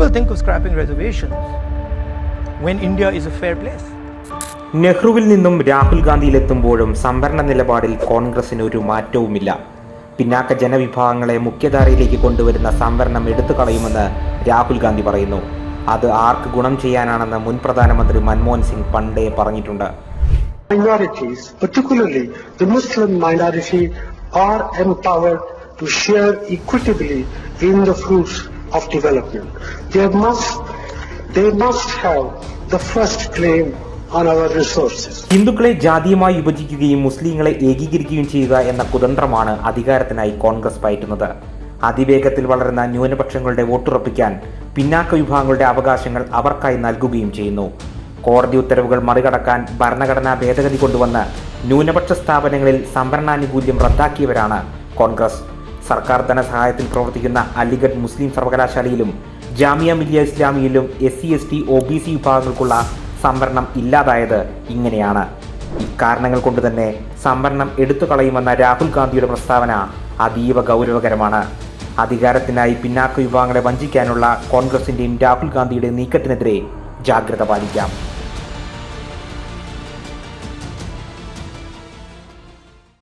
will think of scrapping reservations when India is a fair place. നെഹ്റുവിൽ നിന്നും രാഹുൽ ഗാന്ധിയിലെത്തുമ്പോഴും സംവരണ നിലപാടിൽ കോൺഗ്രസിന് ഒരു മാറ്റവുമില്ല. പിന്നാക്ക ജനവിഭാഗങ്ങളെ മുഖ്യധാരയിലേക്ക് കൊണ്ടുവരുന്ന സംവരണം എടുത്തു കളയുമെന്ന് രാഹുൽ ഗാന്ധി പറയുന്നു. അത് ആർക്ക് ഗുണം ചെയ്യാനാണെന്ന് മുൻ പ്രധാനമന്ത്രി മൻമോഹൻ സിംഗ് പണ്ടേ പറഞ്ഞിട്ടുണ്ട്. Minorities, particularly the Muslim minority, are empowered to share equitably in the fruits of development. They must, they must have the first claim. ഹിന്ദുക്കളെ ജാതിയുമായി വിഭജിക്കുകയും മുസ്ലിങ്ങളെ ഏകീകരിക്കുകയും ചെയ്യുക എന്ന കുതന്ത്രമാണ് അധികാരത്തിനായി കോൺഗ്രസ് പയറ്റുന്നത് അതിവേഗത്തിൽ വളരുന്ന ന്യൂനപക്ഷങ്ങളുടെ വോട്ടുറപ്പിക്കാൻ പിന്നാക്ക വിഭാഗങ്ങളുടെ അവകാശങ്ങൾ അവർക്കായി നൽകുകയും ചെയ്യുന്നു കോടതി ഉത്തരവുകൾ മറികടക്കാൻ ഭരണഘടനാ ഭേദഗതി കൊണ്ടുവന്ന് ന്യൂനപക്ഷ സ്ഥാപനങ്ങളിൽ സംവരണാനുകൂല്യം റദ്ദാക്കിയവരാണ് കോൺഗ്രസ് സർക്കാർ ധനസഹായത്തിൽ പ്രവർത്തിക്കുന്ന അലിഗഡ് മുസ്ലിം സർവകലാശാലയിലും Jamia Millia ഇസ്ലാമിയിലും S C S T O B C വിഭാഗങ്ങൾക്കുള്ള സംവരണം ഇല്ലാതായത് ഇങ്ങനെയാണ്. ഇക്കാരണങ്ങൾ കൊണ്ട് തന്നെ സംവരണം എടുത്തു കളയുമെന്ന രാഹുൽ ഗാന്ധിയുടെ പ്രസ്താവന അതീവ ഗൗരവകരമാണ്. അധികാരത്തിനായി പിന്നാക്ക വിഭാഗങ്ങളെ വഞ്ചിക്കാനുള്ള കോൺഗ്രസിന്റെയും രാഹുൽ ഗാന്ധിയുടെയും നീക്കത്തിനെതിരെ ജാഗ്രത പാലിക്കാം.